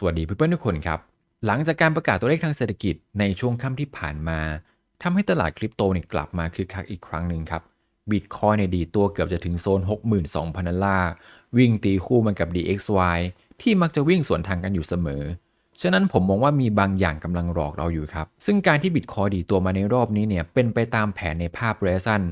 สวัสดีเพื่อนๆทุกคนครับ หลังจากการประกาศตัวเลขทางเศรษฐกิจในช่วงค่ำที่ผ่านมาทำให้ตลาดคริปโตเนี่ยกลับมาคึกคักอีกครั้งหนึ่งครับบิตคอยเนี่ยดีตัวเกือบจะถึงโซน 62,000 ดอลลาร์ วิ่งตีคู่มันกับ DXY ที่มักจะวิ่งสวนทางกันอยู่เสมอ ฉะนั้นผมมองว่ามีบางอย่างกำลังหลอกเราอยู่ครับ ซึ่งการที่บิตคอยดีตัวมาในรอบนี้เนี่ยเป็นไปตามแผนในภาพระยะสั้น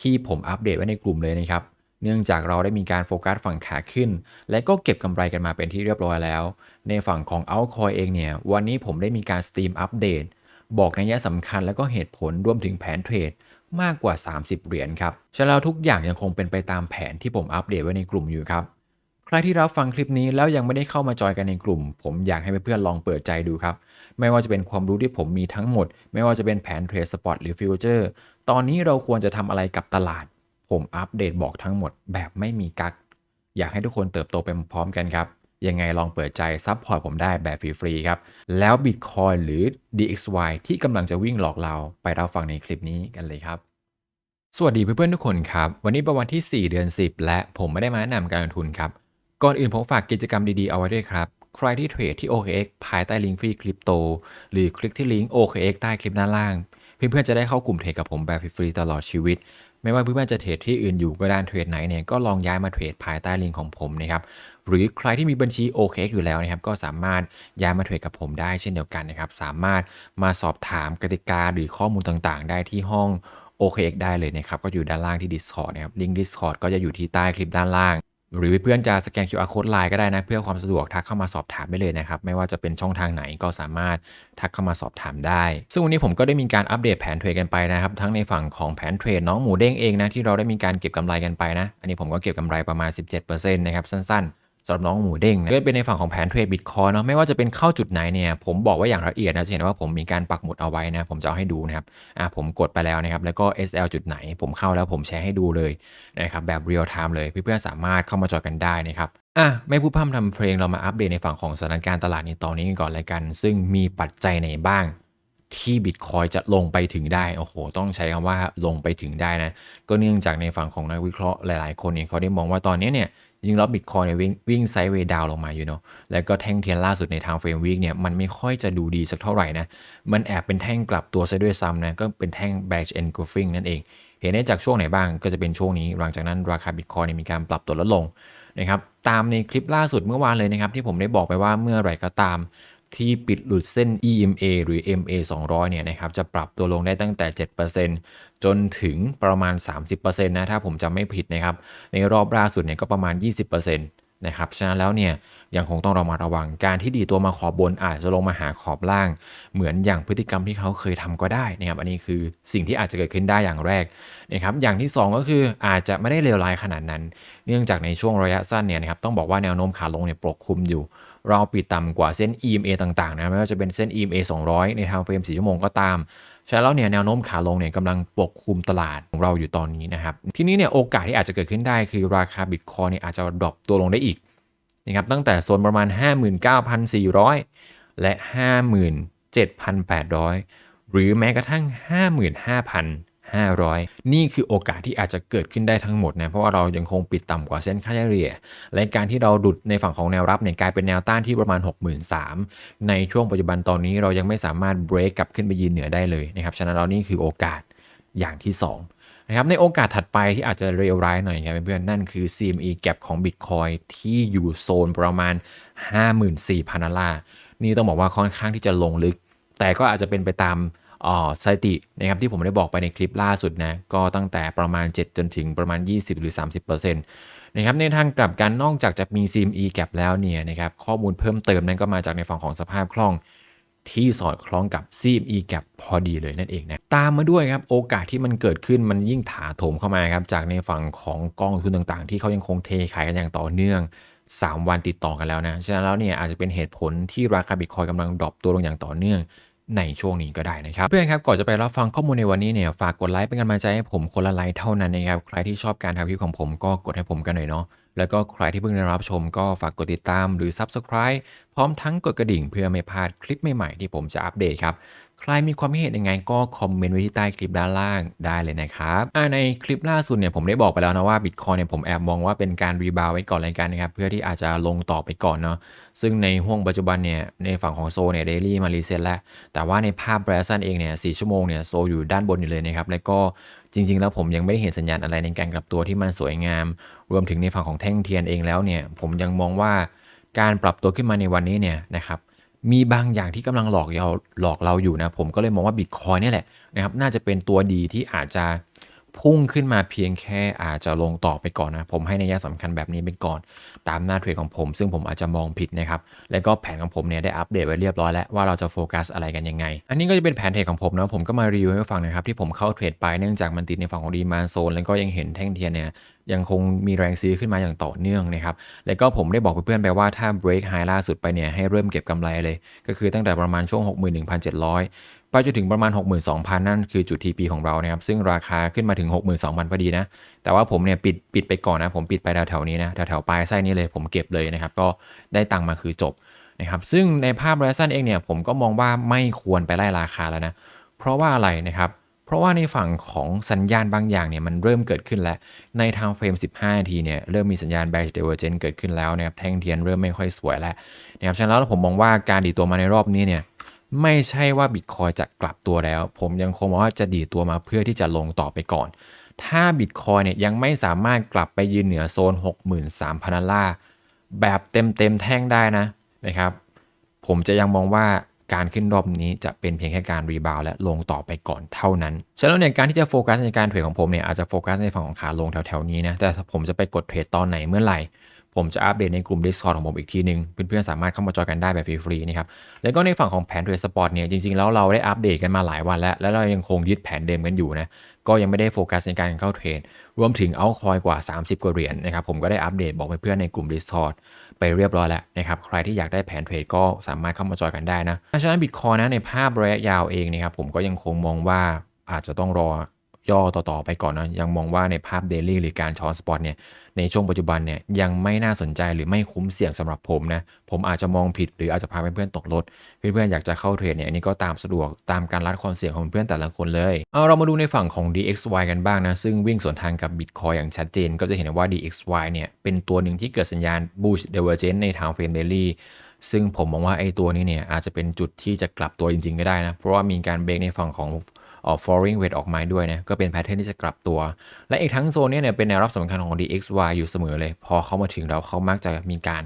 ที่ผมอัปเดตไว้ในกลุ่มเลยนะครับ เนื่องจากเราได้มีการโฟกัสฝั่งขาขึ้น และก็เก็บกำไรกันมาเป็นที่เรียบร้อยแล้ว ในฝั่งของ Altcoin เองเนี่ย วันนี้ผมได้มีการสตรีมอัปเดต บอกนัยสำคัญและก็เหตุผลรวมถึงแผนเทรดมากกว่า 30 เหรียญครับฉะนั้นทุกอย่างยังคงเป็นไปตามแผนที่ผมอัปเดตไว้ในกลุ่มอยู่ครับ ใครที่รับฟังคลิปนี้แล้วยังไม่ได้เข้ามาจอยกันในกลุ่ม ผมอยากให้เพื่อนๆลองเปิดใจดูครับ ไม่ว่าจะเป็นความรู้ที่ผมมีทั้งหมด ไม่ว่าจะเป็นแผนเทรดสปอตหรือฟิวเจอร์ ตอนนี้เราควรจะทำอะไรกับตลาด ผมอัปเดตบอกทั้งหมดแบบไม่มีกัก อยากให้ทุกคนเติบโตไปพร้อมกันครับ ยังไงลองเปิดใจซับพอร์ตผมได้แบบฟรีๆครับ แล้ว Bitcoin หรือ DXY ที่กำลังจะวิ่งหลอกเราไปรับฟังในคลิปนี้กันเลยครับสวัสดีเพื่อนๆทุกคนครับ วันนี้เป็นวันที่ 4 เดือน 10 และผมไม่ได้มาแนะนำการลงทุนครับ ก่อนอื่นผมฝากกิจกรรมดีๆเอาไว้ด้วยครับ ใครที่เทรดที่ OKX ภายใต้ลิงก์ฟรีคริปโต หรือคลิกที่ลิงก์ OKX ใต้คลิปด้านล่าง เพื่อนๆจะได้เข้ากลุ่มเทรดกับผมแบบฟรีๆตลอดชีวิต ไม่ว่าเพื่อนๆจะเทรดที่อื่นอยู่ก็ได้เทรดไหนเนี่ยก็ลองย้ายมาเทรดภายใต้ลิงก์ของผมนะครับหรือใครที่มีบัญชี OKX อยู่แล้วนะครับก็สามารถย้ายมาเทรดกับผมได้เช่นเดียวกันนะครับสามารถมาสอบถามกติกาหรือข้อมูลต่างๆ ได้ที่ห้อง OKX ได้เลยนะครับก็อยู่ด้านล่างที่ Discord นะครับลิงก์ Discord ก็จะอยู่ที่ใต้คลิปด้านล่าง หรือเพื่อนจะสแกน QR code ไลน์ก็ได้นะ เพื่อความสะดวกทักเข้ามาสอบถามได้เลยนะครับ ไม่ว่าจะเป็นช่องทางไหนก็สามารถทักเข้ามาสอบถามได้ ซึ่งวันนี้ผมก็ได้มีการอัปเดตแผนเทรดกันไปนะครับ ทั้งในฝั่งของแผนเทรดน้องหมูเด้งเองนะที่เราได้มีการเก็บกำไรกันไปนะ อันนี้ผมก็เก็บกำไรประมาณ 17%นะครับสั้นๆ สำหรับน้องหมูเด้งนะก็เป็นในฝั่งของแผนเทรดบิตคอยเนาะไม่ว่าจะเป็นเข้าจุดไหนเนี่ยผมบอกไว้อย่างละเอียดนะจะเห็นว่าผมมีการปักหมุดเอาไว้นะผมจะเอาให้ดูนะครับอะผมกดไปแล้วนะครับแล้วก็ SL จุดไหน ผมเข้าแล้วผมแชร์ให้ดูเลยนะครับแบบเรียลไทม์เลยเพื่อนๆสามารถเข้ามาจอยกันได้นะครับอะไม่พูดพร่ำทำเพลงเรามาอัปเดตในฝั่งของสถานการณ์ตลาดในตอนนี้กันก่อนเลยกัน ซึ่งมีปัจจัยไหนบ้างที่บิตคอยจะลงไปถึงได้ โอ้โห ต้องใช้คำว่าลงไปถึงได้นะ ก็เนื่องจากในฝั่งของนักวิเคราะห์หลาย ๆ คนเนี่ยเขาได้มองว่าตอนนี้เนี่ย ยิงแล้วบิตคอยเนี่ยวิ่งวิ่งไซด์เวย์ดาวลงมาอยู่เนาะแล้วก็แท่งเทียนล่าสุดในทางเฟรมวิกเนี่ยมันไม่ค่อยจะดูดีสักเท่าไหร่นะ มันแอบเป็นแท่งกลับตัวซะด้วยซ้ำนะ ก็เป็นแท่ง batch engulfing นั่นเอง เห็นได้จากช่วงไหนบ้างก็จะเป็นช่วงนี้ หลังจากนั้นราคาบิตคอยเนี่ยมีการปรับตัวลดลงนะครับตามในคลิปล่าสุดเมื่อวานเลยนะครับที่ผมได้บอกไปว่าเมื่อไหร่ก็ตาม ที่ปิดหลุดเส้น EMA หรือ MA 200 เนี่ยนะครับจะปรับตัวลงได้ตั้งแต่ 7%จนถึงประมาณ 30%นะถ้าผมจำไม่ผิดนะครับ ในรอบล่าสุดเนี่ยก็ประมาณ 20%นะครับฉะนั้นแล้วเนี่ยยังคงต้องระมัดระวังการที่ดีตัวมาขอบบนอาจจะลงมาหาขอบล่าง เหมือนอย่างพฤติกรรมที่เขาเคยทำก็ได้นะครับอันนี้คือสิ่งที่อาจจะเกิดขึ้นได้อย่างแรกนะครับอย่างที่ 2 ก็คืออาจจะไม่ได้เลวร้ายขนาดนั้น เนื่องจากในช่วงระยะสั้นเนี่ยนะครับต้องบอกว่าแนวโน้มขาลงเนี่ยปกคลุมอยู่ เราปิดต่ำกว่าเส้น EMA ต่างๆนะไม่ว่าจะเป็นเส้น EMA 200 ในทางเฟรม 4 ชั่วโมงก็ตามใช่แล้วเนี่ยแนวโน้มขาลงเนี่ยกำลังปกคลุมตลาดของเราอยู่ตอนนี้นะครับ ทีนี้เนี่ยโอกาสที่อาจจะเกิดขึ้นได้คือราคาบิตคอยเนี่ยอาจจะดรอปตัวลงได้อีกนะครับตั้งแต่โซนประมาณ 59,400 และ 57,800 หรือแม้กระทั่ง 500 นี่คือโอกาสที่อาจจะเกิดขึ้นได้ทั้งหมดนะเพราะว่าเรายังคงปิดต่ำกว่าเส้นค่าเฉลี่ยและการที่เราดุดในฝั่งของแนวรับเนี่ยกลายเป็นแนวต้านที่ประมาณ 63,000ในช่วงปัจจุบันตอนนี้เรายังไม่สามารถเบรกกลับขึ้นไปยืนเหนือได้เลยนะครับฉะนั้นเรานี่คือโอกาสอย่างที่ 2นะครับในโอกาสถัดไปที่อาจจะเร็วร้ายหน่อยครับเพื่อนๆนั่นคือ CME gap ของ Bitcoin ที่อยู่โซนประมาณ 54,000ดอลลาร์นี่ต้องบอกว่าค่อนข้างที่จะลงลึก แต่ก็อาจจะเป็นไปตาม สถิตินะครับที่ผมได้บอกไปในคลิปล่าสุดนะก็ตั้งแต่ประมาณ 7 จนถึงประมาณ 20 หรือ 30%นะครับในทางกลับกันนอกจากจะมี CME gap แล้วเนี่ยนะครับข้อมูลเพิ่มเติมนั้นก็มาจากในฝั่งของสภาพคล่องที่สอดคล้องกับ CME gap พอดีเลยนั่นเองนะตามมาด้วยครับโอกาสที่มันเกิดขึ้นมันยิ่งถาโถมเข้ามาครับจากในฝั่งของกองทุนต่างๆ ที่เขายังคงเทขายกันอย่างต่อเนื่อง 3 วันติดต่อกันแล้วนะฉะนั้นแล้วเนี่ยอาจจะเป็นเหตุผลที่ราคาบิตคอยกำลังดรอปตัวลงอย่างต่อเนื่อง ในช่วงนี้ก็ได้นะครับ เพื่อนครับก่อนจะไปรับฟังข้อมูลในวันนี้เนี่ยฝากกดไลค์เป็นกำลังใจให้ผมคนละไลค์เท่านั้นนะครับใครที่ชอบการทำคลิปของผมก็กดให้ผมกันหน่อยเนาะแล้วก็ใครที่เพิ่งได้รับชมก็ฝากกดติดตามหรือ Subscribe พร้อมทั้งกดกระดิ่งเพื่อไม่พลาดคลิปใหม่ๆที่ผมจะอัปเดตครับ ใครมีความคิดเห็นยังไงก็คอมเมนต์ไว้ที่ใต้คลิปด้านล่างได้เลยนะครับในคลิปล่าสุดเนี่ยผมได้บอกไปแล้วนะว่าบิตคอยเนี่ยผมแอบมองว่าเป็นการรีบาวไว้ก่อนเลยกันนะครับ เพื่อที่อาจจะลงต่อไปก่อนเนาะซึ่งในห่วงปัจจุบันเนี่ยในฝั่งของโซเนี่ยเดลี่มารีเซ็ตแล้ว แต่ว่าในภาพแบรซันเองเนี่ยสชั่วโมงเนี่ยโซอยู่ด้านบนอยู่เลยนะครับแล้วก็จริง ๆ แล้วผมยังไม่ได้เห็นสัญญาณอะไรในการกลับตัวที่มันสวยงาม รวมถึงในฝั่งของแท่งเทียนเองแล้วเนี่ยผมยังมองว่าการปรับตัวขึ้นมาในวันนี้เนี่ยนะครับ มีบางอย่างที่กำลังหลอกเราหลอกเราอยู่นะ ผมก็เลยมองว่าบิตคอยนี่แหละนะครับ น่าจะเป็นตัวดีที่อาจจะพุ่งขึ้นมาเพียงแค่อาจจะลงต่อไปก่อนนะ ผมให้ในยะสำคัญแบบนี้ไปก่อน ตามหน้าเทรดของผม ซึ่งผมอาจจะมองผิดนะครับ แล้วก็แผนของผมเนี่ยได้อัปเดตไว้เรียบร้อยแล้วว่าเราจะโฟกัสอะไรกันยังไง อันนี้ก็จะเป็นแผนเทรดของผมนะผมก็มารีวิวให้ฟังนะครับที่ผมเข้าเทรดไปเนื่องจากมันติดในฝั่งของดีมาโซนแล้วก็ยังเห็นแท่งเทียนเนี่ย ยังคงมีแรงซื้อขึ้นมาอย่างต่อเนื่องนะครับ แล้วก็ผมได้บอกเพื่อนๆไปว่าถ้า break high ล่าสุดไปเนี่ยให้เริ่มเก็บกำไรเลย ก็คือตั้งแต่ประมาณช่วง 61,700 ไปจนถึงประมาณ 62,000 นั่นคือจุด TP ของเรานะครับ ซึ่งราคาขึ้นมาถึง 62,000พอดีนะ แต่ว่าผมเนี่ยปิดปิดไปก่อนนะ ผมปิดไปแถวๆนี้นะแถวๆปลายไส้นี้เลย ผมเก็บเลยนะครับ ก็ได้ตังค์มาคือจบนะครับ ซึ่งในภาพแรซันเองเนี่ยผมก็มองว่าไม่ควรไปไล่ราคาแล้วนะ เพราะว่าอะไรนะครับ เพราะว่าในฝั่งของสัญญาณบางอย่างเนี่ยมันเริ่มเกิดขึ้นแล้ว ในทางเฟรม 15 นาทีเนี่ยเริ่มมีสัญญาณ bearish divergence เกิดขึ้นแล้วนะครับแท่งเทียนเริ่มไม่ค่อยสวยแล้วนะครับฉะนั้นแล้วผมมองว่าการดีตัวมาในรอบนี้เนี่ยไม่ใช่ว่าบิตคอยจะกลับตัวแล้ว ผมยังคงมองว่าจะดีตัวมาเพื่อที่จะลงต่อไปก่อน ถ้าบิตคอยเนี่ยยังไม่สามารถกลับไปยืนเหนือโซน 63,000ดอลลาร์แบบเต็มเต็มแท่งได้นะนะครับผมจะยังมองว่า การขึ้นรอบนี้จะเป็นเพียงแค่การรีบาวและลงต่อไปก่อนเท่านั้น ฉะนั้นในการที่จะโฟกัสในการเทรดของผมเนี่ยอาจจะโฟกัสในฝั่งของขาลงแถวๆนี้นะ แต่ผมจะไปกดเทรดตอนไหนเมื่อไหร่ ผมจะอัปเดตในกลุ่ม Discord ของผมอีกทีนึง เพื่อนๆสามารถเข้ามาจอยกันได้แบบฟรีๆนะครับ แล้วก็ในฝั่งของแผนเทรดสปอร์ตเนี่ยจริงๆแล้วเราได้อัปเดตกันมาหลายวันแล้ว แล้วเรายังคงยึดแผนเดิมกันอยู่นะก็ยังไม่ได้โฟกัสในการเข้าเทรด รวมถึงเอาคอยกว่า 30 กว่าเหรียญนะครับผมก็ได้อัปเดตบอกเพื่อนๆในกลุ่ม Discord ไปเรียบร้อยแล้วนะครับใครที่อยากได้แผนเทรดก็สามารถเข้ามาจอยกันได้นะฉะนั้นบิตคอยนะในภาพระยะยาวเองนะครับผมก็ยังคงมองว่าอาจจะต้องรอ ย่อต่อๆไปก่อนนะยังมองว่าในภาพเดลี่หรือการช้อนสปอตเนี่ยในช่วงปัจจุบันเนี่ยยังไม่น่าสนใจหรือไม่คุ้มเสี่ยงสำหรับผมนะผมอาจจะมองผิดหรืออาจจะพาเพื่อนๆตกรถเพื่อนๆอยากจะเข้าเทรดเนี่ยอันนี้ก็ตามสะดวกตามการรัดความเสี่ยงของเพื่อนแต่ละคนเลยเอาเรามาดูในฝั่งของ DXY กันบ้างนะซึ่งวิ่งสวนทางกับ Bitcoin อย่างชัดเจน ก็จะเห็นว่า DXY เนี่ยเป็นตัวหนึ่งที่เกิดสัญญาณ Bullish Divergence ในทาง Frame Daily ซึ่งผมมองว่าไอ้ตัวนี้เนี่ยอาจจะเป็นจุดที่จะกลับตัวจริงๆก็ได้นะ เพราะว่ามีการเบรกในฝั่งของ ออก falling wedge ออกมาด้วยนะ ก็เป็นแพทเทิร์นที่จะกลับตัว และอีกทั้งโซนนี้เนี่ยเป็นแนวรับสำคัญของ DXY อยู่เสมอเลย พอเข้ามาถึงแล้วเขามักจะมีการ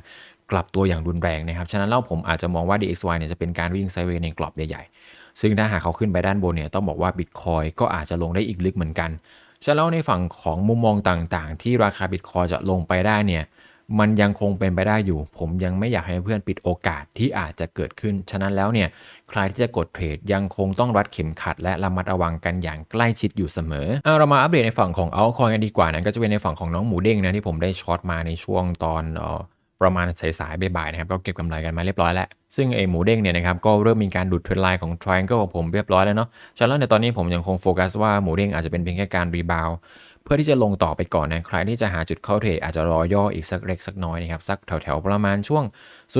กลับตัวอย่างรุนแรงนะครับ ฉะนั้นแล้วผมอาจจะมองว่า DXY เนี่ยจะเป็นการวิ่งไซเวย์ในกรอบใหญ่ๆ ซึ่งถ้าหากเขาขึ้นไปด้านบนเนี่ยต้องบอกว่า Bitcoin ก็อาจจะลงได้อีกลึกเหมือนกัน ฉะนั้นในฝั่งของมุมมองต่างๆ ที่ราคา Bitcoin จะลงไปได้เนี่ย มันยังคงเป็นไปได้อยู่ ผมยังไม่อยากให้เพื่อนปิดโอกาสที่อาจจะเกิดขึ้น ฉะนั้นแล้วเนี่ย ใครที่จะกดเทรดยังคงต้องรัดเข็มขัด และระมัดระวังกันอย่างใกล้ชิดอยู่เสมอเอาเรามาอัปเดตในฝั่งของเอาคอยกันดีกว่านะก็จะเป็นในฝั่งของน้องหมูเด้งนะที่ผมได้ช็อตมาในช่วงตอนประมาณสายๆบ่ายๆนะครับก็เก็บกำไรกันมาเรียบร้อยแล้ว ซึ่งไอหมูเด้งเนี่ยนะครับก็เริ่มมีการดูดเทรนไลน์ของ Triangle ของผมเรียบร้อยแล้วเนาะฉะนั้นในตอนนี้ผมยังคงโฟกัสว่าหมูเด้งอาจจะเป็นเพียงแค่การรีบาว เพื่อที่จะลงต่อไปก่อนนะ ใครที่จะหาจุดเข้าเทรดอาจจะรอย่ออีกสักเล็กสักน้อยนะครับ สักแถวๆประมาณช่วง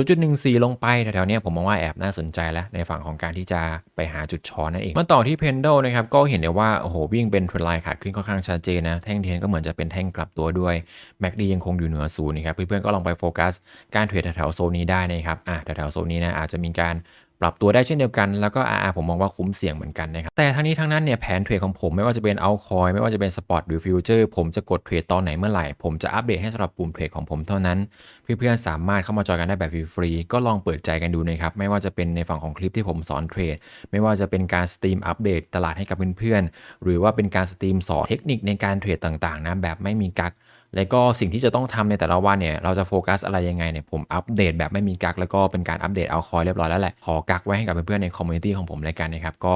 0.14 ลงไปแถวๆนี้ผมมองว่าแอบน่าสนใจแล้ว ในฝั่งของการที่จะไปหาจุดช้อนนั่นเอง มาต่อที่เพนโดนะครับก็เห็นได้ว่าโอ้โหวิ่งเป็นเทรนไลน์ขาขึ้นค่อนข้างชัดเจนนะแท่งเทียนก็เหมือนจะเป็นแท่งกลับตัวด้วยแม็กดียังคงอยู่เหนือศูนย์นะครับเพื่อนๆก็ลองไปโฟกัสการเทรดแถวๆโซนนี้ได้นะครับอะแถวๆโซนนี้นะอาจจะมีการ ปรับตัวได้เช่นเดียวกัน แล้วก็ RR ผมมองว่าคุ้มเสี่ยงเหมือนกันนะครับ แต่ทั้งนี้ทั้งนั้นเนี่ยแผนเทรดของผมไม่ว่าจะเป็นเอาคอยไม่ว่าจะเป็นสปอร์ตหรือฟิวเจอร์ผมจะกดเทรดตอนไหนเมื่อไหร่ ผมจะอัปเดตให้สำหรับกลุ่มเทรดของผมเท่านั้น เพื่อนๆสามารถเข้ามาจอยกันได้แบบฟรีๆก็ลองเปิดใจกันดูนะครับไม่ว่าจะเป็นในฝั่งของคลิปที่ผมสอนเทรดไม่ว่าจะเป็นการสตรีมอัปเดตตลาดให้กับเพื่อนๆหรือว่าเป็นการสตรีมสอนเทคนิคในการเทรดต่างๆนะแบบไม่มีกัก แล้วก็สิ่งที่จะต้องทำในแต่ละวันเนี่ยเราจะโฟกัสอะไรยังไงเนี่ยผมอัปเดตแบบไม่มีกักแล้วก็เป็นการอัปเดตเอาคอยเรียบร้อยแล้วแหละขอกักไว้ให้กับเพื่อนๆในคอมมูนิตี้ของผมเลยกันนะครับก็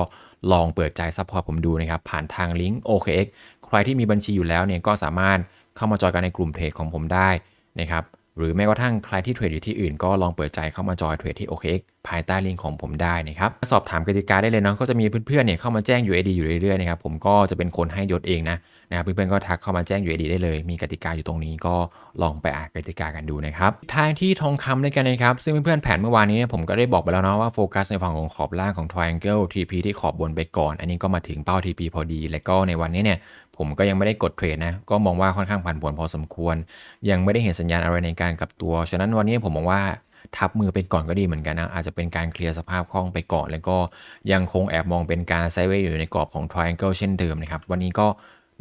ลองเปิดใจซัพพอร์ตผมดูนะครับผ่านทางลิงก์ OKX ใครที่มีบัญชีอยู่แล้วเนี่ยก็สามารถเข้ามาจอยกันในกลุ่มเทรดของผมได้นะครับหรือแม้กระทั่งใครที่เทรดอยู่ที่อื่นก็ลองเปิดใจเข้ามาจอยเทรดที่ OKX ภายใต้ลิงก์ของผมได้นะครับสอบถามกติกาได้เลยเนาะก็จะมีเพื่อนๆเนี่ยเข้ามาแจ้ง UID อยู่เรื่อยๆนะครับผมก็จะเป็นคนให้ยศเองนะ นะครับเพื่อนๆก็ทักเข้ามาแจ้ง UAD ได้เลย มีกติกาอยู่ตรงนี้ก็ลองไปอ่านกติกากันดูนะครับทางที่ทองคำด้วยกันนะครับ ซึ่งเพื่อนๆแผนเมื่อวานนี้ผมก็ได้บอกไปแล้วเนาะว่าโฟกัสในฝั่งของขอบล่างของ triangle TP ที่ขอบบนไปก่อน อันนี้ก็มาถึงเป้า TP พอดี และก็ในวันนี้เนี่ยผมก็ยังไม่ได้กดเทรดนะ ก็มองว่าค่อนข้างผันผวนพอสมควร ยังไม่ได้เห็นสัญญาณอะไรในการกลับตัว ฉะนั้นวันนี้ผมมองว่าทับมือไปก่อนก็ดีเหมือนกันนะ อาจจะเป็นการเคลียร์สภาพคล่องไปก่อน แล้วก็ยังคงแอบมองเป็นการไซด์เวย์อยู่ในกรอบของ triangle เช่นเดิมนะครับ วันนี้ก็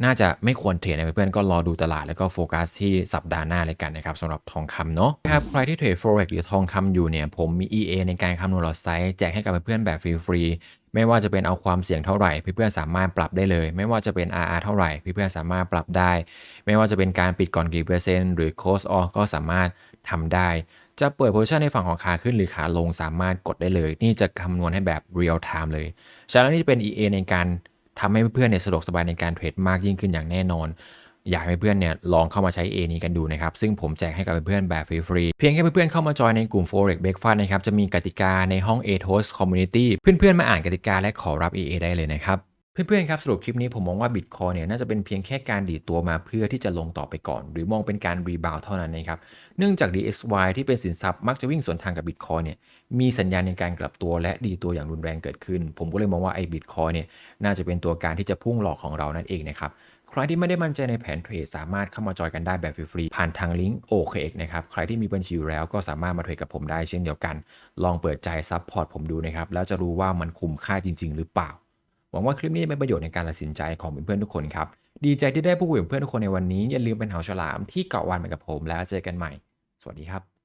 น่าจะไม่ควรเทรดนะเพื่อนๆก็รอดูตลาดแล้วก็โฟกัสที่สัปดาห์หน้าเลยกันนะครับสำหรับทองคำเนาะครับใครที่เทรด forex หรือทองคำอยู่เนี่ยผมมี EA ในการคำนวณหลอดไซส์แจกให้กับเพื่อนๆแบบฟรีๆไม่ว่าจะเป็นเอาความเสี่ยงเท่าไหร่เพื่อนๆสามารถปรับได้เลย ไม่ว่าจะเป็น RR เท่าไหร่เพื่อนๆสามารถปรับได้ ไม่ว่าจะเป็นการปิดก่อนกี่เปอร์เซ็นต์หรือ close off ก็สามารถทำได้จะเปิดโพซิชันในฝั่งของขาขึ้นหรือขาลงสามารถกดได้เลย นี่จะคำนวณให้แบบ real time เลยฉะนั้นนี่จะเป็น EA ในการ ทำให้เพื่อนเนี่ยสะดวกสบายในการเทรดมากยิ่งขึ้นอย่างแน่นอน อยากให้เพื่อนเนี่ยลองเข้ามาใช้ A นี้กันดูนะครับ ซึ่งผมแจกให้กับเพื่อนๆแบบฟรีๆ เพียงแค่เพื่อนๆเข้ามาจอยในกลุ่ม Forex Breakfast นะครับ จะมีกติกาในห้อง A Toast Community เพื่อนๆมาอ่านกติกาและขอรับ EA ได้เลยนะครับ เพื่อนๆครับสรุปคลิปนี้ผมมองว่า Bitcoin เนี่ยน่าจะเป็นเพียงแค่การดีดตัวมาเพื่อที่จะลงต่อไปก่อน หรือมองเป็นการรีบาวเท่านั้นนะครับเนื่องจาก DXY ที่เป็นสินทรัพย์มักจะวิ่งสวนทางกับ Bitcoin เนี่ยมีสัญญาณในการกลับตัวและดีตัวอย่างรุนแรงเกิดขึ้น ผมก็เลยมองว่าไอ้ Bitcoin เนี่ยน่าจะเป็นตัวการที่จะพุ่งหลอกของเรานั่นเองนะครับใครที่ไม่ได้มั่นใจในแผนเทรดสามารถเข้ามาจอยกันได้แบบฟรีๆผ่านทางลิงก์ OKX นะครับใครที่มีบัญชีอยู่แล้วก็สามารถมาเทรดกับผมได้เช่นเดียวกัน ลองเปิดใจซับพอร์ตผมดูนะครับแล้วจะรู้ว่ามันคุ้มค่าจริง ๆ หรือเปล่า วังว่าคลิปนี้จะเป็นประโยชน์ในการตัดสินใจของเพื่อนๆทุกคนครับ ดีใจที่ได้พูดคุยกับเพื่อนทุกคนในวันนี้ อย่าลืมเป็นเหาฉลามที่เกาะวันเหมือนกับผมแล้วเจอกันใหม่ สวัสดีครับ